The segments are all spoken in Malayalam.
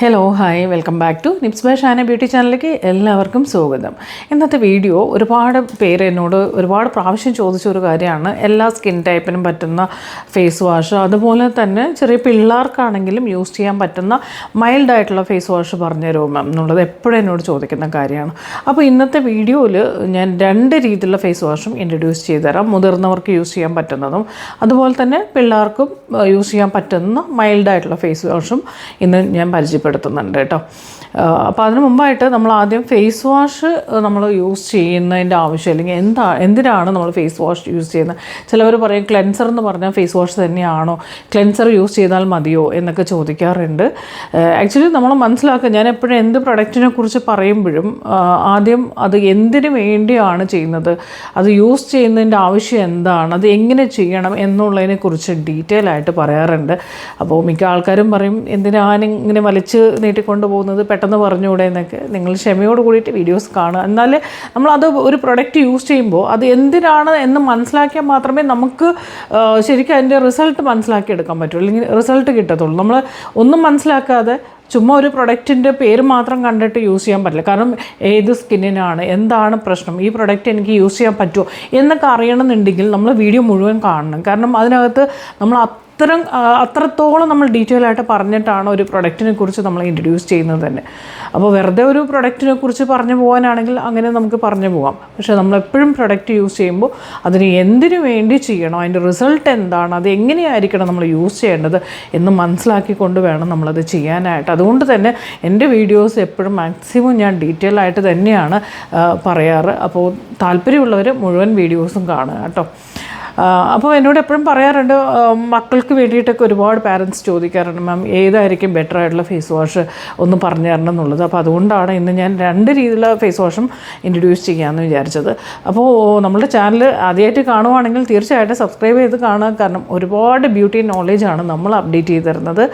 Hello hi welcome back to Nips by Shana beauty ചാനലിലേക്ക് എല്ലാവർക്കും സ്വാഗതം. ഇന്നത്തെ വീഡിയോ ഒരുപാട് പേര് എന്നോട് ഒരുപാട് പ്രാവശ്യം ചോദിച്ച ഒരു കാര്യമാണ്. എല്ലാ സ്കിൻ ടൈപ്പിനും പറ്റുന്ന ഫേസ് വാഷ് അതുപോലെ തന്നെ ചെറിയ പിള്ളേർക്കാണെങ്കിലും യൂസ് ചെയ്യാൻ പറ്റുന്ന മൈൽഡ് ആയിട്ടുള്ള ഫേസ് വാഷ് പറഞ്ഞു തരുമോ മാം എന്നുള്ളത് എപ്പോഴും എന്നോട് ചോദിക്കുന്ന കാര്യമാണ്. അപ്പോൾ ഇന്നത്തെ വീഡിയോയിൽ ഞാൻ രണ്ട് രീതിയിലുള്ള ഫേസ് വാഷും ഇൻട്രൊഡ്യൂസ് ചെയ്തു തരാം മുതിർന്നവർക്ക് യൂസ് ചെയ്യാൻ പറ്റുന്നതും അതുപോലെ തന്നെ പിള്ളേർക്കും യൂസ് ചെയ്യാൻ പറ്റുന്ന മൈൽഡ് ആയിട്ടുള്ള ഫേസ് വാഷും ഇന്ന് ഞാൻ പരിചയപ്പെടുത്തുന്നുണ്ട് കേട്ടോ. അപ്പോൾ അതിന് മുമ്പായിട്ട് നമ്മൾ ആദ്യം ഫേസ് വാഷ് നമ്മൾ യൂസ് ചെയ്യുന്നതിന്റെ ആവശ്യം അല്ലെങ്കിൽ എന്താ എന്തിനാണ് നമ്മൾ ഫേസ് വാഷ് യൂസ് ചെയ്യുന്നത്? ചിലവർ പറയും ക്ലെൻസർ എന്ന് പറഞ്ഞാൽ ഫേസ് വാഷ് തന്നെയാണോ? ക്ലെൻസർ യൂസ് ചെയ്താൽ മതിയോ? എന്നൊക്കെ ചോദിക്കാറുണ്ട്. ആക്ച്വലി നമ്മൾ മനസ്സിലാക്കുക ഞാൻ എപ്പോഴും എന്ത് പ്രൊഡക്റ്റിനെ കുറിച്ച് പറയുമ്പോഴും ആദ്യം അത് എന്തിനു വേണ്ടിയാണ് ചെയ്യുന്നത്? അത് യൂസ് ചെയ്യുന്നതിന്റെ ആവശ്യം എന്താണ്? അത് എങ്ങനെ ചെയ്യണം എന്നുള്ളതിനെ കുറിച്ച് ഡീറ്റെയിൽ ആയിട്ട് പറയാറുണ്ട്. അപ്പോൾ മിക്ക ആൾക്കാരും പറയും എന്തിനാണ് ഇങ്ങനെ വലിച്ച് നീട്ടിക്കൊണ്ട് പോകുന്നത്? പെട്ടെന്ന് പറഞ്ഞുകൂടെ എന്നൊക്കെ നിങ്ങൾ ക്ഷമയോട് കൂടിയിട്ട് വീഡിയോസ് കാണുക. എന്നാൽ നമ്മളത് ഒരു പ്രൊഡക്റ്റ് യൂസ് ചെയ്യുമ്പോൾ അത് എന്തിനാണ് എന്ന് മനസ്സിലാക്കിയാൽ മാത്രമേ നമുക്ക് ശരിക്കും അതിന്റെ റിസൾട്ട് മനസ്സിലാക്കിയെടുക്കാൻ പറ്റുള്ളൂ അല്ലെങ്കിൽ റിസൾട്ട് കിട്ടത്തുള്ളൂ. നമ്മൾ ഒന്നും മനസ്സിലാക്കാതെ ചുമ്മാ ഒരു പ്രൊഡക്റ്റിന്റെ പേര് മാത്രം കണ്ടിട്ട് യൂസ് ചെയ്യാൻ പറ്റില്ല. കാരണം ഏത് സ്കിന്നിനാണ് എന്താണ് പ്രശ്നം ഈ പ്രൊഡക്റ്റ് എനിക്ക് യൂസ് ചെയ്യാൻ പറ്റുമോ എന്നൊക്കെ അറിയണമെന്നുണ്ടെങ്കിൽ നമ്മൾ വീഡിയോ മുഴുവൻ കാണണം. കാരണം അതിനകത്ത് നമ്മൾ അത്തരം അത്രത്തോളം നമ്മൾ ഡീറ്റെയിൽ ആയിട്ട് പറഞ്ഞിട്ടാണ് ഒരു പ്രൊഡക്റ്റിനെ കുറിച്ച് നമ്മൾ ഇൻട്രൊഡ്യൂസ് ചെയ്യുന്നത് തന്നെ. അപ്പോൾ വെറുതെ ഒരു പ്രൊഡക്റ്റിനെ കുറിച്ച് പറഞ്ഞു പോകാനാണെങ്കിൽ അങ്ങനെ നമുക്ക് പറഞ്ഞു പോകാം. പക്ഷേ നമ്മൾ എപ്പോഴും പ്രൊഡക്റ്റ് യൂസ് ചെയ്യുമ്പോൾ അതിന് എന്തിനു വേണ്ടി ചെയ്യണം അതിന്റെ റിസൾട്ട് എന്താണ് അത് എങ്ങനെയായിരിക്കണം നമ്മൾ യൂസ് ചെയ്യേണ്ടത് എന്ന് മനസ്സിലാക്കിക്കൊണ്ട് വേണം നമ്മളത് ചെയ്യാനായിട്ട്. അതുകൊണ്ട് തന്നെ എന്റെ വീഡിയോസ് എപ്പോഴും മാക്സിമം ഞാൻ ഡീറ്റെയിൽ ആയിട്ട് തന്നെയാണ് പറയാറ്. അപ്പോൾ താല്പര്യമുള്ളവർ മുഴുവൻ വീഡിയോസും കാണുക കേട്ടോ. അപ്പോൾ എന്നോട് എപ്പോഴും പറയാറുണ്ട് മക്കൾക്ക് വേണ്ടിയിട്ടൊക്കെ ഒരുപാട് പാരൻസ് ചോദിക്കാറുണ്ട് മാം ഏതായിരിക്കും ബെറ്റർ ആയിട്ടുള്ള ഫേസ് വാഷ് ഒന്ന് പറഞ്ഞു തരണം എന്നുള്ളത്? അപ്പോൾ അതുകൊണ്ടാണ് ഇന്ന് ഞാൻ രണ്ട് രീതിയിലുള്ള ഫേസ് വാഷും ഇൻട്രൊഡ്യൂസ് ചെയ്യാമെന്ന് വിചാരിച്ചത്. അപ്പോൾ നമ്മുടെ ചാനൽ ആദ്യമായിട്ട് കാണുവാണെങ്കിൽ തീർച്ചയായിട്ടും സബ്സ്ക്രൈബ് ചെയ്ത് കാണുക. കാരണം ഒരുപാട് ബ്യൂട്ടി നോളേജാണ് നമ്മൾ അപ്ഡേറ്റ് ചെയ്ത് തരുന്നത്.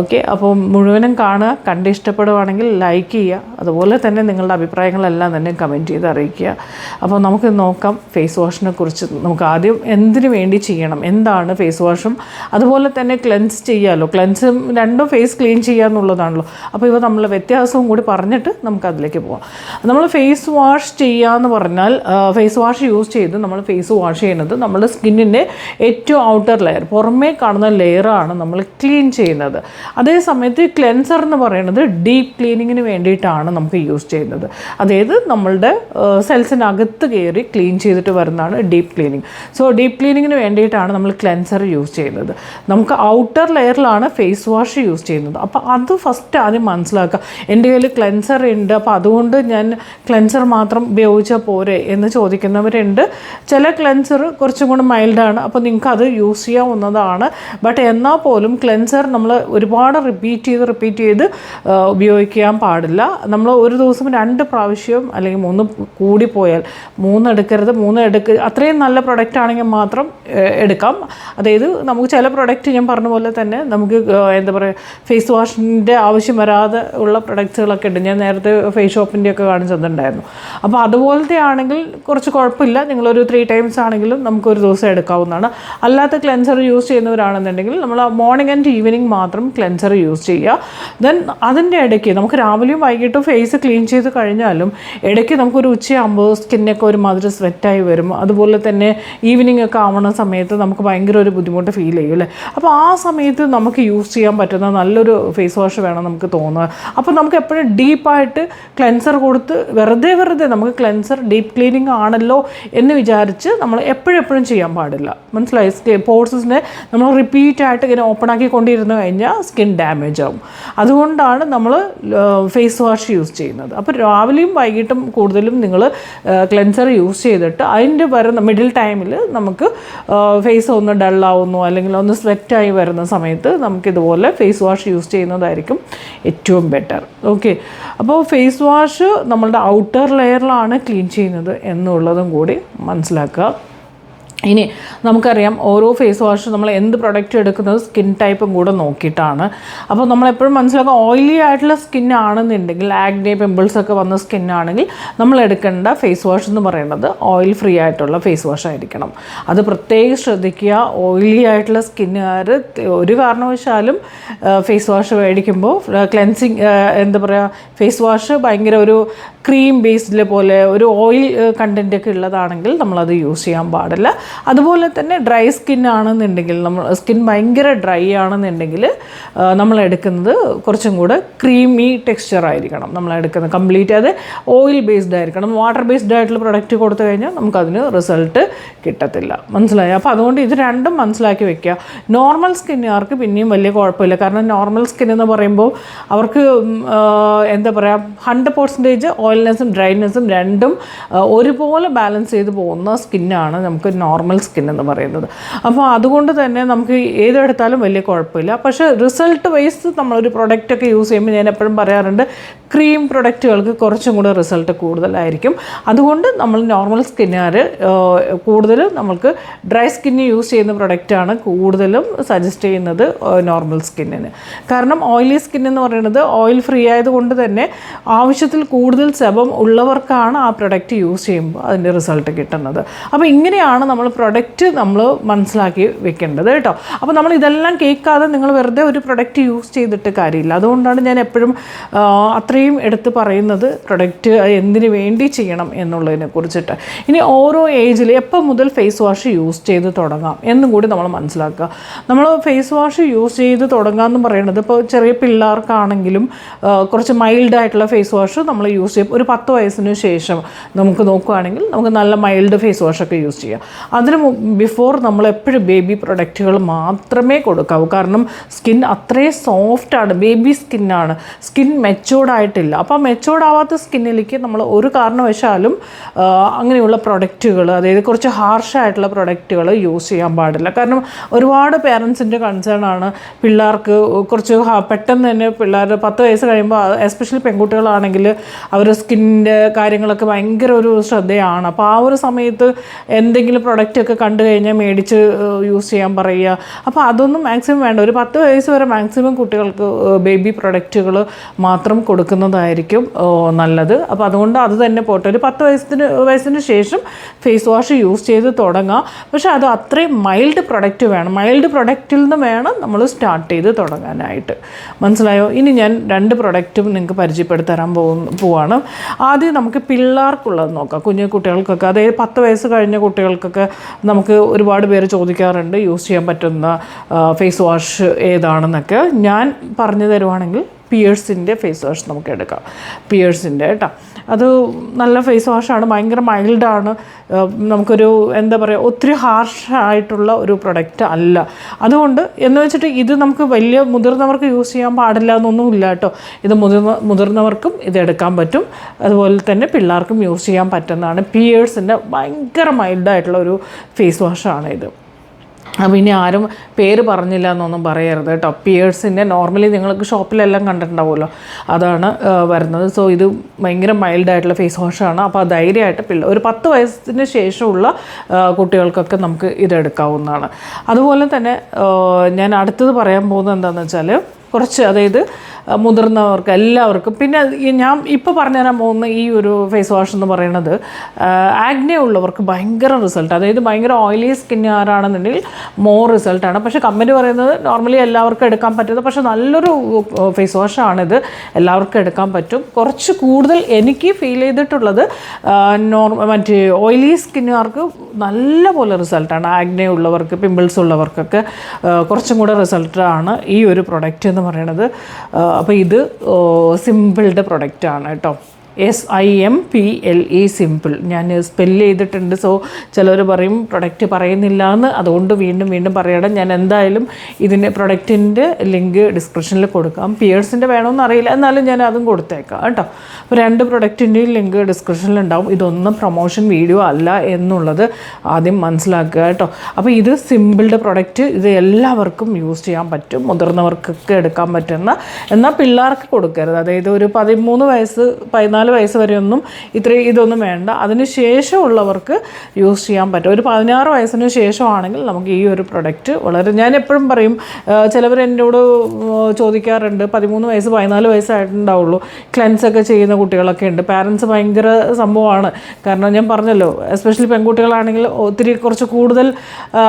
ഓക്കെ അപ്പോൾ മുഴുവനും കാണുക കണ്ട് ഇഷ്ടപ്പെടുവാണെങ്കിൽ ലൈക്ക് ചെയ്യുക. അതുപോലെ തന്നെ നിങ്ങളുടെ അഭിപ്രായങ്ങളെല്ലാം തന്നെ കമന്റ് ചെയ്ത് അറിയിക്കുക. അപ്പോൾ നമുക്ക് നോക്കാം ഫേസ് വാഷിനെ കുറിച്ച് നമുക്ക് ആദ്യം എന്തിനു വേണ്ടി ചെയ്യണം? എന്താണ് ഫേസ് വാഷും അതുപോലെ തന്നെ ക്ലെൻസ് ചെയ്യാമല്ലോ ക്ലെൻസും രണ്ടും ഫേസ് ക്ലീൻ ചെയ്യുക എന്നുള്ളതാണല്ലോ. അപ്പോൾ ഇവ നമ്മൾ വ്യത്യാസവും കൂടി പറഞ്ഞിട്ട് നമുക്ക് അതിലേക്ക് പോവാം. നമ്മൾ ഫേസ് വാഷ് ചെയ്യുക എന്ന് പറഞ്ഞാൽ ഫേസ് വാഷ് യൂസ് ചെയ്ത് നമ്മൾ ഫേസ് വാഷ് ചെയ്യുന്നത് നമ്മുടെ സ്കിന്നിന്റെ ഏറ്റവും ഔട്ടർ ലെയർ പുറമേ കാണുന്ന ലെയറാണ് നമ്മൾ ക്ലീൻ ചെയ്യുന്നത്. അതേ സമയത്ത് ക്ലെൻസർ എന്ന് പറയുന്നത് ഡീപ്പ് ക്ലീനിങ്ങിന് വേണ്ടിയിട്ടാണ് നമുക്ക് യൂസ് ചെയ്യുന്നത്. അതായത് നമ്മളുടെ സെൽസിനകത്ത് കയറി ക്ലീൻ ചെയ്തിട്ട് വരുന്നതാണ് ഡീപ്പ് ക്ലീനിങ് സോ ഡീപ്പ് ക്ലീനിങ്ങിന് വേണ്ടിയിട്ടാണ് നമ്മൾ ക്ലെൻസർ യൂസ് ചെയ്യുന്നത്. നമുക്ക് ഔട്ടർ ലെയറിലാണ് ഫേസ് വാഷ് യൂസ് ചെയ്യുന്നത്. അപ്പോൾ അത് ഫസ്റ്റ് ആദ്യം മനസ്സിലാക്കുക. എന്റെ കയ്യിൽ ക്ലെൻസർ ഉണ്ട്. അപ്പോൾ അതുകൊണ്ട് ഞാൻ ക്ലെൻസർ മാത്രം ഉപയോഗിച്ചാൽ പോരെ എന്ന് ചോദിക്കുന്നവരുണ്ട്. ചില ക്ലെൻസർ കുറച്ചും കൂടെ മൈൽഡാണ്. അപ്പോൾ നിങ്ങൾക്ക് അത് യൂസ് ചെയ്യാവുന്നതാണ്. ബട്ട് എന്നാൽ പോലും ക്ലെൻസർ നമ്മൾ ഒരുപാട് റിപ്പീറ്റ് ചെയ്ത് റിപ്പീറ്റ് ചെയ്ത് ഉപയോഗിക്കാൻ പാടില്ല. നമ്മൾ ഒരു ദിവസം രണ്ട് പ്രാവശ്യം അല്ലെങ്കിൽ മൂന്ന് കൂടി പോയാൽ മൂന്ന് എടുക്കരുത് മൂന്ന് എടുക്ക് അത്രയും നല്ല പ്രൊഡക്റ്റ് ആണെങ്കിൽ മാത്രം എടുക്കാം. അതായത് നമുക്ക് ചില പ്രൊഡക്റ്റ് ഞാൻ പറഞ്ഞ പോലെ തന്നെ നമുക്ക് എന്താ പറയുക ഫേസ് വാഷിന്റെ ആവശ്യം വരാതെ ഉള്ള പ്രൊഡക്ട്സുകളൊക്കെ ഉണ്ട്. ഞാൻ നേരത്തെ ഫേസ് ഷോപ്പിന്റെ ഒക്കെ കാണിച്ചു തന്നിട്ടുണ്ടായിരുന്നു അപ്പോൾ അതുപോലത്തെ ആണെങ്കിൽ കുറച്ച് കുഴപ്പമില്ല. നിങ്ങളൊരു ത്രീ ടൈംസ് ആണെങ്കിലും നമുക്കൊരു ദിവസം എടുക്കാവുന്നതാണ്. അല്ലാത്ത ക്ലെൻസർ യൂസ് ചെയ്യുന്നവരാണെന്നുണ്ടെങ്കിൽ നമ്മൾ മോർണിംഗ് ആൻഡ് ഈവനിങ് മാത്രം ക്ലെൻസർ യൂസ് ചെയ്യുക. ദെൻ അതിന്റെ ഇടയ്ക്ക് നമുക്ക് രാവിലെയും വൈകിട്ടും ഫേസ് ക്ലീൻ ചെയ്ത് കഴിഞ്ഞാലും ഇടയ്ക്ക് നമുക്കൊരു ഉച്ചയാകുമ്പോൾ സ്കിന്നൊക്കെ ഒരു ഒരുമാതിരി സ്വെറ്റായി വരും. അതുപോലെ തന്നെ ഈവനിങ് ഒക്കെ ആവണ സമയത്ത് നമുക്ക് ഭയങ്കര ഒരു ബുദ്ധിമുട്ട് ഫീൽ ചെയ്യും അല്ലേ? അപ്പോൾ ആ സമയത്ത് നമുക്ക് യൂസ് ചെയ്യാൻ പറ്റുന്ന നല്ലൊരു ഫേസ് വാഷ് വേണം നമുക്ക് തോന്നുക. അപ്പോൾ നമുക്ക് എപ്പോഴും ഡീപ്പായിട്ട് ക്ലെൻസർ കൊടുത്ത് വെറുതെ വെറുതെ നമുക്ക് ക്ലെൻസർ ഡീപ്പ് ക്ലീനിങ് ആണല്ലോ എന്ന് വിചാരിച്ച് നമ്മൾ എപ്പോഴെപ്പോഴും ചെയ്യാൻ പാടില്ല. മനസ്സിലായി? പോർസസിനെ നമ്മൾ റിപ്പീറ്റ് ആയിട്ട് ഇങ്ങനെ ഓപ്പൺ ആക്കി കൊണ്ടിരുന്നു കഴിഞ്ഞാൽ സ്കിൻ ഡാമേജ് ആവും. അതുകൊണ്ടാണ് നമ്മൾ ഫേസ് വാഷ് യൂസ് ചെയ്യുന്നത്. അപ്പോൾ രാവിലെയും വൈകിട്ടും കൂടുതലും നിങ്ങൾ ക്ലെൻസർ യൂസ് ചെയ്തിട്ട് അതിന്റെ വരുന്ന മിഡിൽ ടൈമിൽ നമുക്ക് ഫേസ് ഒന്ന് ഡള്ളാവുന്നു അല്ലെങ്കിൽ ഒന്ന് സ്വെറ്റായി വരുന്ന സമയത്ത് നമുക്കിതുപോലെ ഫേസ് വാഷ് യൂസ് ചെയ്യുന്നതായിരിക്കും ഏറ്റവും ബെറ്റർ ഓക്കെ അപ്പോൾ ഫേസ് വാഷ് നമ്മളുടെ ഔട്ടർ ലെയറിലാണ് ക്ലീൻ ചെയ്യുന്നത് എന്നുള്ളതും കൂടി മനസ്സിലാക്കുക. ഇനി നമുക്കറിയാം ഓരോ ഫേസ് വാഷ് നമ്മൾ എന്ത് പ്രൊഡക്റ്റ് എടുക്കുന്നത് സ്കിൻ ടൈപ്പും കൂടെ നോക്കിയിട്ടാണ്. അപ്പോൾ നമ്മളെപ്പോഴും മനസ്സിലാക്കുക ഓയിലി ആയിട്ടുള്ള സ്കിൻ ആണെന്നുണ്ടെങ്കിൽ ആക്നെ പിമ്പിൾസ് ഒക്കെ വന്ന സ്കിൻ ആണെങ്കിൽ നമ്മൾ എടുക്കേണ്ട ഫേസ് വാഷ് എന്ന് പറയുന്നത് ഓയിൽ ഫ്രീ ആയിട്ടുള്ള ഫേസ് വാഷ് ആയിരിക്കണം. അത് പ്രത്യേകം ശ്രദ്ധിക്കുക. ഓയിലി ആയിട്ടുള്ള സ്കിന്നുകാർ ഒരു കാരണവശാലും ഫേസ് വാഷ് മേടിക്കുമ്പോൾ ക്ലെൻസിങ് എന്താ പറയുക ഫേസ് വാഷ് ഭയങ്കര ഒരു ക്രീം ബേസ്ഡിലെ പോലെ ഒരു ഓയിൽ കണ്ടന്റ് ഒക്കെ ഉള്ളതാണെങ്കിൽ നമ്മളത് യൂസ് ചെയ്യാൻ പാടില്ല. അതുപോലെ തന്നെ ഡ്രൈ സ്കിൻ ആണെന്നുണ്ടെങ്കിൽ നമ്മൾ സ്കിൻ ഭയങ്കര ഡ്രൈ ആണെന്നുണ്ടെങ്കിൽ നമ്മൾ എടുക്കുന്നത് കുറച്ചും കൂടെ ക്രീമി ടെക്സ്ചർ ആയിരിക്കണം. നമ്മൾ എടുക്കുന്നത് കംപ്ലീറ്റ് അത് ഓയിൽ ബേസ്ഡ് ആയിരിക്കണം. വാട്ടർ ബേസ്ഡ് ആയിട്ടുള്ള പ്രൊഡക്റ്റ് കൊടുത്തു കഴിഞ്ഞാൽ നമുക്കതിന് റിസൾട്ട് കിട്ടത്തില്ല. മനസ്സിലായി? അപ്പോൾ അതുകൊണ്ട് ഇത് രണ്ടും മനസ്സിലാക്കി വെക്കുക. നോർമൽ സ്കിന്നുകാർക്ക് പിന്നെയും വലിയ കുഴപ്പമില്ല. കാരണം നോർമൽ സ്കിൻ എന്ന് പറയുമ്പോൾ അവർക്ക് എന്താ പറയുക ഹൺഡ്രഡ് പെർസെന്റേജ് ഓയിൽനെസ്സും ഡ്രൈനെസ്സും രണ്ടും ഒരുപോലെ ബാലൻസ് ചെയ്ത് പോകുന്ന സ്കിന്നാണ് നമുക്ക് നോർമൽ സ്കിൻ എന്ന് പറയുന്നത്. അപ്പോൾ അതുകൊണ്ട് തന്നെ നമുക്ക് ഏതെടുത്താലും വലിയ കുഴപ്പമില്ല. പക്ഷേ റിസൾട്ട് വൈസ് നമ്മളൊരു പ്രൊഡക്റ്റ് ഒക്കെ യൂസ് ചെയ്യുമ്പോൾ ഞാൻ എപ്പോഴും പറയാറുണ്ട് ക്രീം പ്രൊഡക്റ്റുകൾക്ക് കുറച്ചും കൂടെ റിസൾട്ട് കൂടുതലായിരിക്കും. അതുകൊണ്ട് നമ്മൾ നോർമൽ സ്കിന്നുകാർ കൂടുതലും നമുക്ക് ഡ്രൈ സ്കിന്ന് യൂസ് ചെയ്യുന്ന പ്രൊഡക്റ്റാണ് കൂടുതലും സജസ്റ്റ് ചെയ്യുന്നത് നോർമൽ സ്കിന്നിന്. കാരണം ഓയിലി സ്കിൻ എന്ന് പറയുന്നത് ഓയിൽ ഫ്രീ ആയതുകൊണ്ട് തന്നെ ആവശ്യത്തിൽ കൂടുതൽ സെബം ഉള്ളവർക്കാണ് ആ പ്രൊഡക്റ്റ് യൂസ് ചെയ്യുമ്പോൾ അതിന്റെ റിസൾട്ട് കിട്ടുന്നത്. അപ്പോൾ ഇങ്ങനെയാണ് നമ്മൾ പ്രൊഡക്റ്റ് നമ്മൾ മനസ്സിലാക്കി വെക്കേണ്ടത് കേട്ടോ. അപ്പോൾ നമ്മൾ ഇതെല്ലാം കേൾക്കാതെ നിങ്ങൾ വെറുതെ ഒരു പ്രൊഡക്റ്റ് യൂസ് ചെയ്തിട്ട് കാര്യമില്ല. അതുകൊണ്ടാണ് ഞാൻ എപ്പോഴും ആ, അത്രയും എടുത്ത് പറയുന്നത് പ്രൊഡക്റ്റ് എന്തിനു വേണ്ടി ചെയ്യണം എന്നുള്ളതിനെ കുറിച്ചിട്ട്. ഇനി ഓരോ ഏജിൽ എപ്പം മുതൽ ഫേസ് വാഷ് യൂസ് ചെയ്ത് തുടങ്ങാം എന്നും കൂടി നമ്മൾ മനസ്സിലാക്കുക. നമ്മൾ ഫേസ് വാഷ് യൂസ് ചെയ്ത് തുടങ്ങുക എന്ന് പറയുന്നത് ഇപ്പോൾ ചെറിയ പിള്ളേർക്കാണെങ്കിലും കുറച്ച് മൈൽഡായിട്ടുള്ള ഫേസ് വാഷ് നമ്മൾ യൂസ് ചെയ്യും. ഒരു പത്ത് വയസ്സിന് ശേഷം നമുക്ക് നോക്കുകയാണെങ്കിൽ നമുക്ക് നല്ല മൈൽഡ് ഫേസ് വാഷൊക്കെ യൂസ് ചെയ്യാം. അതിന് ബിഫോർ നമ്മൾ എപ്പോഴും ബേബി പ്രൊഡക്റ്റുകൾ മാത്രമേ കൊടുക്കാവൂ. കാരണം സ്കിൻ അത്രയും സോഫ്റ്റാണ് ബേബി സ്കിന്നാണ് സ്കിൻ മെച്ചോർഡ് ആയിട്ടില്ല അപ്പോൾ മെച്ചോർഡ് ആവാത്ത സ്കിന്നിലേക്ക് നമ്മൾ ഒരു കാരണവശാലും അങ്ങനെയുള്ള പ്രൊഡക്റ്റുകൾ അതായത് കുറച്ച് ഹാർഷായിട്ടുള്ള പ്രൊഡക്റ്റുകൾ യൂസ് ചെയ്യാൻ പാടില്ല. കാരണം ഒരുപാട് പേരൻസിന്റെ കൺസേൺ ആണ് പിള്ളേർക്ക് കുറച്ച് പെട്ടെന്ന് തന്നെ പിള്ളേർ പത്ത് വയസ്സ് കഴിയുമ്പോൾ എസ്പെഷ്യലി പെൺകുട്ടികളാണെങ്കിൽ അവരുടെ സ്കിന്നിന്റെ കാര്യങ്ങളൊക്കെ ഭയങ്കര ഒരു ശ്രദ്ധയാണ്. അപ്പോൾ ആ ഒരു സമയത്ത് എന്തെങ്കിലും പ്രൊഡക്റ്റൊക്കെ കണ്ടു കഴിഞ്ഞാൽ മേടിച്ച് യൂസ് ചെയ്യാൻ പറയുക. അപ്പോൾ അതൊന്നും മാക്സിമം വേണ്ട. ഒരു പത്ത് വയസ്സ് വരെ മാക്സിമം കുട്ടികൾക്ക് ബേബി പ്രൊഡക്റ്റുകൾ മാത്രം കൊടുക്കുന്നതായിരിക്കും ഏ, നല്ലത്. അപ്പോൾ അതുകൊണ്ട് അത് തന്നെ പോട്ടെ. ഒരു പത്ത് വയസ്സിന് വയസ്സിന് ശേഷം ഫേസ് വാഷ് യൂസ് ചെയ്ത് തുടങ്ങാം. പക്ഷേ അത് അത്രയും മൈൽഡ് പ്രൊഡക്റ്റ് വേണം. മൈൽഡ് പ്രൊഡക്റ്റിൽ നിന്ന് വേണം നമ്മൾ സ്റ്റാർട്ട് ചെയ്ത് തുടങ്ങാനായിട്ട്. മനസ്സിലായോ? ഇനി ഞാൻ രണ്ട് പ്രൊഡക്റ്റും നിങ്ങൾക്ക് പരിചയപ്പെടുത്തരാൻ പോകുന്ന പോവാണ്. ആദ്യം നമുക്ക് പിള്ളേർക്കുള്ളത് നോക്കാം. കുഞ്ഞു കുട്ടികൾക്കൊക്കെ അതായത് പത്ത് വയസ്സ് കഴിഞ്ഞ കുട്ടികൾക്കൊക്കെ നമുക്ക് ഒരുപാട് പേര് ചോദിക്കാറുണ്ട് യൂസ് ചെയ്യാൻ പറ്റുന്ന ഫേസ് വാഷ് ഏതാണെന്നൊക്കെ. ഞാൻ പറഞ്ഞു തരുവാണെങ്കിൽ പിയേഴ്സിന്റെ ഫേസ് വാഷ് നമുക്ക് എടുക്കാം. പിയേഴ്സിന്റെ കേട്ടോ. അത് നല്ല ഫേസ് വാഷാണ് ഭയങ്കര മൈൽഡാണ് നമുക്കൊരു എന്താ പറയുക ഒത്തിരി ഹാർഷായിട്ടുള്ള ഒരു പ്രൊഡക്റ്റ് അല്ല. അതുകൊണ്ട് എന്ന് വെച്ചിട്ട് ഇത് നമുക്ക് വലിയ മുതിർന്നവർക്ക് യൂസ് ചെയ്യാൻ പാടില്ല എന്നൊന്നും ഇല്ല കേട്ടോ. ഇത് മുതിർന്ന മുതിർന്നവർക്കും ഇത് എടുക്കാൻ പറ്റും. അതുപോലെ തന്നെ പിള്ളേർക്കും യൂസ് ചെയ്യാൻ പറ്റുന്നതാണ്. പിയേഴ്സിന്റെ ഭയങ്കര മൈൽഡായിട്ടുള്ള ഒരു ഫേസ് വാഷാണ് ഇത്. ഇനി ആരും പേര് പറഞ്ഞില്ല എന്നൊന്നും പറയരുത് കേട്ടോ. പിയേഴ്സിന്റെ നോർമലി നിങ്ങൾക്ക് ഷോപ്പിലെല്ലാം കണ്ടിട്ടുണ്ടാവുമല്ലോ. അതാണ് വരുന്നത്. സോ ഇത് ഭയങ്കര മൈൽഡായിട്ടുള്ള ഫേസ് വാഷാണ് അപ്പോൾ ധൈര്യമായിട്ട് പിള്ള ഒരു പത്ത് വയസ്സിന് ശേഷമുള്ള കുട്ടികൾക്കൊക്കെ നമുക്ക് ഇതെടുക്കാവുന്നതാണ്. അതുപോലെ തന്നെ ഞാൻ അടുത്തത് പറയാൻ പോകുന്നത് എന്താണെന്ന് വെച്ചാൽ കുറച്ച് അതായത് മുതിർന്നവർക്ക് എല്ലാവർക്കും. പിന്നെ ഞാൻ ഇപ്പോൾ പറഞ്ഞുതരാൻ പോകുന്ന ഈ ഒരു ഫേസ് വാഷ് എന്ന് പറയുന്നത് ആഗ്നെ ഉള്ളവർക്ക് ഭയങ്കര റിസൾട്ട് അതായത് ഭയങ്കര ഓയിലി സ്കിൻ ആരാണെന്നുണ്ടെങ്കിൽ മോർ റിസൾട്ടാണ് പക്ഷേ കമ്പനി പറയുന്നത് നോർമലി എല്ലാവർക്കും എടുക്കാൻ പറ്റുന്നത്. പക്ഷേ നല്ലൊരു ഫേസ് വാഷാണിത് എല്ലാവർക്കും എടുക്കാൻ പറ്റും. കുറച്ച് കൂടുതൽ എനിക്ക് ഫീൽ ചെയ്തിട്ടുള്ളത് നോർമ മറ്റേ ഓയിലി സ്കിന്നുകാർക്ക് നല്ല പോലെ റിസൾട്ടാണ് ആഗ്നെ ഉള്ളവർക്ക് പിമ്പിൾസ് ഉള്ളവർക്കൊക്കെ കുറച്ചും കൂടെ റിസൾട്ടാണ് ഈ ഒരു പ്രൊഡക്റ്റ് എന്ന് പറയുന്നത് അപ്പോൾ ഇത് സിമ്പിളുടെ പ്രൊഡക്റ്റാണ് കേട്ടോ. S I M P L E simple ഞാൻ സ്പെല്ല് ചെയ്തിട്ടുണ്ട് സോ ചിലർ പറയും പ്രൊഡക്റ്റ് പറയുന്നില്ല എന്ന് അതുകൊണ്ട് വീണ്ടും വീണ്ടും പറയണം. ഞാൻ എന്തായാലും ഇതിന്റെ പ്രൊഡക്റ്റിന്റെ ലിങ്ക് ഡിസ്ക്രിപ്ഷനിൽ കൊടുക്കാം. പിയേഴ്സിന്റെ വേണമെന്ന് അറിയില്ല. എന്നാലും ഞാൻ അതും കൊടുത്തേക്കാം കേട്ടോ. അപ്പോൾ രണ്ട് പ്രൊഡക്റ്റിന്റെയും ലിങ്ക് ഡിസ്ക്രിപ്ഷനിൽ ഉണ്ടാവും ഇതൊന്നും പ്രൊമോഷൻ വീഡിയോ അല്ല എന്നുള്ളത് ആദ്യം മനസ്സിലാക്കുക കേട്ടോ. അപ്പോൾ ഇത് സിമ്പിളുടെ പ്രൊഡക്റ്റ് ഇത് എല്ലാവർക്കും യൂസ് ചെയ്യാൻ പറ്റും. മുതിർന്നവർക്കൊക്കെ എടുക്കാൻ പറ്റുന്ന. എന്നാൽ പിള്ളേർക്ക് കൊടുക്കരുത്. അതായത് ഒരു പതിമൂന്ന് വയസ്സ് പതിനാല് പതിനാല് വയസ്സ് വരെയൊന്നും ഇത്രയും ഇതൊന്നും വേണ്ട. അതിന് ശേഷമുള്ളവർക്ക് യൂസ് ചെയ്യാൻ പറ്റും. ഒരു പതിനാറ് വയസ്സിന് ശേഷമാണെങ്കിൽ നമുക്ക് ഈ ഒരു പ്രൊഡക്റ്റ് വളരെ ഞാൻ എപ്പോഴും പറയും ചിലവർ എന്നോട് ചോദിക്കാറുണ്ട് പതിമൂന്ന് വയസ്സ് പതിനാല് വയസ്സായിട്ടുണ്ടാവുള്ളൂ ക്ലെൻസ് ഒക്കെ ചെയ്യുന്ന കുട്ടികളൊക്കെ ഉണ്ട്. പാരൻസ് ഭയങ്കര സംഭവമാണ്. കാരണം ഞാൻ പറഞ്ഞല്ലോ എസ്പെഷ്യലി പെൺകുട്ടികളാണെങ്കിൽ ഒത്തിരി കുറച്ച് കൂടുതൽ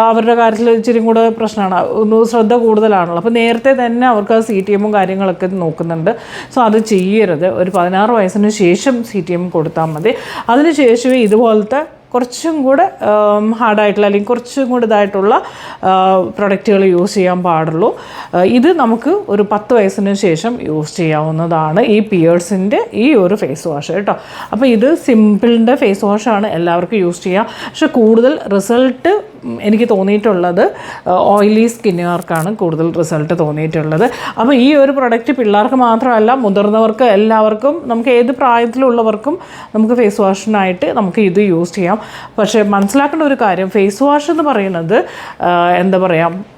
അവരുടെ കാര്യത്തിൽ ഇച്ചിരി കൂടെ പ്രശ്നമാണ്. ഒന്ന് ശ്രദ്ധ കൂടുതലാണല്ലോ. അപ്പോൾ നേരത്തെ തന്നെ അവർക്ക് സി ടി എമ്മും കാര്യങ്ങളൊക്കെ നോക്കുന്നുണ്ട്. സോ അത് ചെയ്യരുത്. ഒരു പതിനാറ് വയസ്സിന് ശേഷം സി ടി എം കൊടുത്താൽ മതി. അതിന് ശേഷമേ ഇതുപോലത്തെ കുറച്ചും കൂടെ ഹാർഡായിട്ടുള്ള അല്ലെങ്കിൽ കുറച്ചും കൂടെ ഇതായിട്ടുള്ള പ്രൊഡക്റ്റുകൾ യൂസ് ചെയ്യാൻ പാടുള്ളൂ. ഇത് നമുക്ക് ഒരു പത്ത് വയസ്സിന് ശേഷം യൂസ് ചെയ്യാവുന്നതാണ് ഈ പിയേഴ്സിന്റെ ഈ ഒരു ഫേസ് വാഷ് കേട്ടോ. അപ്പോൾ ഇത് സിമ്പിളിന്റെ ഫേസ് വാഷാണ് എല്ലാവർക്കും യൂസ് ചെയ്യാം. പക്ഷെ കൂടുതൽ റിസൾട്ട് എനിക്ക് തോന്നിയിട്ടുള്ളത് ഓയിലി സ്കിന്നുകാർക്കാണ് കൂടുതൽ റിസൾട്ട് തോന്നിയിട്ടുള്ളത്. അപ്പോൾ ഈ ഒരു പ്രൊഡക്റ്റ് പിള്ളേർക്ക് മാത്രമല്ല മുതിർന്നവർക്ക് എല്ലാവർക്കും നമുക്ക് ഏത് പ്രായത്തിലുള്ളവർക്കും നമുക്ക് ഫേസ് വാഷിനായിട്ട് നമുക്ക് ഇത് യൂസ് ചെയ്യാം. പക്ഷേ മനസ്സിലാക്കേണ്ട ഒരു കാര്യം ഫേസ് വാഷ് എന്ന് പറയുന്നത് എന്താ പറയുക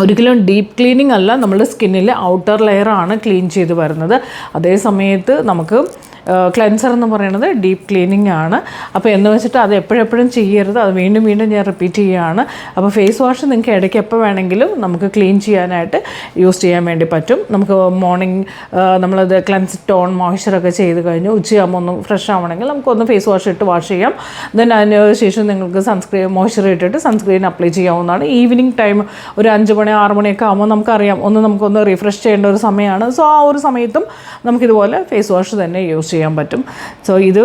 ഒരിക്കലും ഡീപ്പ് ക്ലീനിങ് അല്ല നമ്മുടെ സ്കിന്നിൽ ഔട്ടർ ലെയറാണ് ക്ലീൻ ചെയ്ത് വരുന്നത്. അതേ സമയത്ത് നമുക്ക് ക്ലെൻസർ എന്ന് പറയുന്നത് ഡീപ്പ് ക്ലീനിങ് ആണ്. അപ്പോൾ എന്ന് വെച്ചിട്ട് അത് എപ്പോഴെപ്പോഴും ചെയ്യരുത്. അത് വീണ്ടും വീണ്ടും ഞാൻ റിപ്പീറ്റ് ചെയ്യുകയാണ് അപ്പോൾ ഫേസ് വാഷ് നിങ്ങൾക്ക് ഇടയ്ക്ക് എപ്പോൾ വേണമെങ്കിലും നമുക്ക് ക്ലീൻ ചെയ്യാനായിട്ട് യൂസ് ചെയ്യാൻ വേണ്ടി പറ്റും. നമുക്ക് മോർണിംഗ് നമ്മളത് ക്ലെൻസ് ടോൺ മോയ്സ്ചറൊക്കെ ചെയ്ത് കഴിഞ്ഞ് ഉച്ചയാകുമ്പോൾ ഒന്ന് ഫ്രഷ് ആവണമെങ്കിൽ നമുക്കൊന്ന് ഫേസ് വാഷ് ഇട്ട് വാഷ് ചെയ്യാം. ദെൻ അതിന് ശേഷം നിങ്ങൾക്ക് സൺസ്ക്രീൻ മോയ്സ്ചർ ഇട്ടിട്ട് സൺസ്ക്രീൻ അപ്ലൈ ചെയ്യാവുന്നതാണ്. ഈവനിങ് ടൈം ഒരു അഞ്ച് മണി ആറ് മണിയൊക്കെ ആകുമ്പോൾ നമുക്കറിയാം. ഒന്ന് നമുക്കൊന്ന് റിഫ്രഷ് ചെയ്യേണ്ട ഒരു സമയമാണ്. സോ ആ ഒരു സമയത്തും നമുക്കിതുപോലെ ഫേസ് വാഷ് തന്നെ യൂസ് ചെയ്യാൻ പറ്റും. സോ ഇത്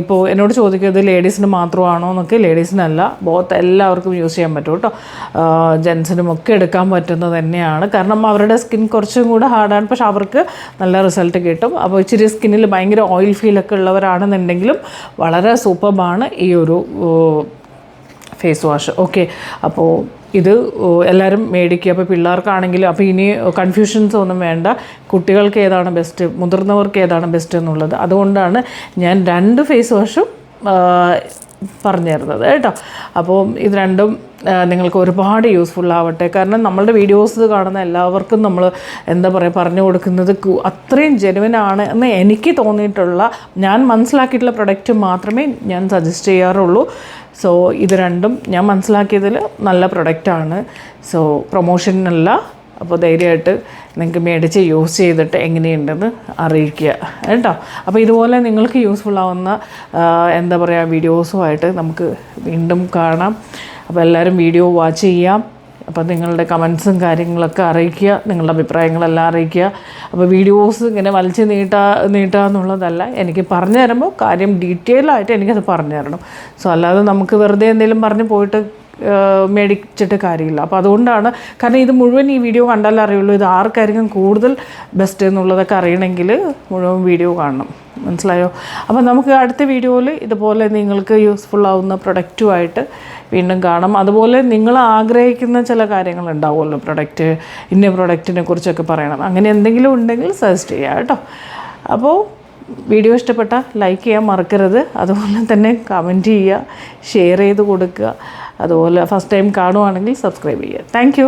ഇപ്പോൾ എന്നോട് ചോദിക്കുന്നത് ലേഡീസിന് മാത്രമാണോ? എന്നൊക്കെ. ലേഡീസിനല്ല ബോത്ത് എല്ലാവർക്കും യൂസ് ചെയ്യാൻ പറ്റും കേട്ടോ. ജെൻസിനും ഒക്കെ എടുക്കാൻ പറ്റുന്നത് തന്നെയാണ്. കാരണം അവരുടെ സ്കിൻ കുറച്ചും കൂടെ ഹാർഡാണ് പക്ഷെ അവർക്ക് നല്ല റിസൾട്ട് കിട്ടും. അപ്പോൾ ഇച്ചിരി സ്കിന്നിൽ ഭയങ്കര ഓയിൽ ഫീലൊക്കെ ഉള്ളവരാണെന്നുണ്ടെങ്കിലും വളരെ സൂപ്പർബാണ് ഈ ഒരു ഫേസ് വാഷ് ഓക്കെ അപ്പോൾ ഇത് എല്ലാവരും മേടിക്കുക. അപ്പോൾ പിള്ളേർക്കാണെങ്കിലും അപ്പോൾ ഇനി കൺഫ്യൂഷൻസ് ഒന്നും വേണ്ട. കുട്ടികൾക്ക് ഏതാണ് ബെസ്റ്റ് മുതിർന്നവർക്ക് ഏതാണ് ബെസ്റ്റ് എന്നുള്ളത്. അതുകൊണ്ടാണ് ഞാൻ രണ്ട് ഫേസ് വാഷും പറഞ്ഞു തരുന്നത് കേട്ടോ. അപ്പോൾ ഇത് രണ്ടും നിങ്ങൾക്ക് ഒരുപാട് യൂസ്ഫുൾ ആവട്ടെ. കാരണം നമ്മളുടെ വീഡിയോസ് കാണുന്ന എല്ലാവർക്കും നമ്മൾ എന്താ പറയുക പറഞ്ഞു കൊടുക്കുന്നത് അത്രയും ജെനുവിനാണ് എന്ന് എനിക്ക് തോന്നിയിട്ടുള്ള ഞാൻ മനസ്സിലാക്കിയിട്ടുള്ള പ്രൊഡക്റ്റ് മാത്രമേ ഞാൻ സജസ്റ്റ് ചെയ്യാറുള്ളൂ. സോ ഇത് രണ്ടും ഞാൻ മനസ്സിലാക്കിയതിൽ നല്ല പ്രൊഡക്റ്റാണ് സോ പ്രൊമോഷനല്ല അപ്പോൾ ധൈര്യമായിട്ട് നിങ്ങൾക്ക് മേടിച്ച് യൂസ് ചെയ്തിട്ട് എങ്ങനെയുണ്ടെന്ന് അറിയിക്കുക. കേട്ടോ? അപ്പോൾ ഇതുപോലെ നിങ്ങൾക്ക് യൂസ്ഫുൾ ആവുന്ന എന്താ പറയുക വീഡിയോസുമായിട്ട് നമുക്ക് വീണ്ടും കാണാം. അപ്പോൾ എല്ലാവരും വീഡിയോ വാച്ച് ചെയ്യാം അപ്പോൾ നിങ്ങളുടെ കമൻസും കാര്യങ്ങളൊക്കെ അറിയിക്കുക. നിങ്ങളുടെ അഭിപ്രായങ്ങളെല്ലാം അറിയിക്കുക. അപ്പോൾ വീഡിയോസ് ഇങ്ങനെ വലിച്ച് നീട്ടാ നീട്ടുക എന്നുള്ളതല്ല. എനിക്ക് പറഞ്ഞു തരുമ്പോൾ കാര്യം ഡീറ്റെയിൽ ആയിട്ട് എനിക്കത് പറഞ്ഞു തരണം. സോ അല്ലാതെ നമുക്ക് വെറുതെ എന്തെങ്കിലും പറഞ്ഞ് പോയിട്ട് മേടിച്ചിട്ട് കാര്യമില്ല. അപ്പോൾ അതുകൊണ്ടാണ് കാരണം ഇത് മുഴുവൻ ഈ വീഡിയോ കണ്ടാലേ അറിയുള്ളൂ ഇത് ആർക്കായിരിക്കും കൂടുതൽ ബെസ്റ്റ് എന്നുള്ളതൊക്കെ അറിയണമെങ്കിൽ മുഴുവൻ വീഡിയോ കാണണം. മനസ്സിലായോ? അപ്പോൾ നമുക്ക് അടുത്ത വീഡിയോയിൽ ഇതുപോലെ നിങ്ങൾക്ക് യൂസ്ഫുൾ ആവുന്ന പ്രൊഡക്റ്റുമായിട്ട് വീണ്ടും കാണാം. അതുപോലെ നിങ്ങൾ ആഗ്രഹിക്കുന്ന ചില കാര്യങ്ങൾ ഉണ്ടാവുമല്ലോ. പ്രൊഡക്റ്റ് ഇന്ന പ്രൊഡക്റ്റിനെ കുറിച്ചൊക്കെ പറയണം. അങ്ങനെ എന്തെങ്കിലും ഉണ്ടെങ്കിൽ സജസ്റ്റ് ചെയ്യാം കേട്ടോ. അപ്പോൾ വീഡിയോ ഇഷ്ടപ്പെട്ടാൽ ലൈക്ക് ചെയ്യാൻ മറക്കരുത്. അതുപോലെ തന്നെ കമന്റ് ചെയ്യുക ഷെയർ ചെയ്ത് കൊടുക്കുക. അതുപോലെ ഫസ്റ്റ് ടൈം കാണുവാണെങ്കിൽ സബ്സ്ക്രൈബ് ചെയ്യുക. താങ്ക്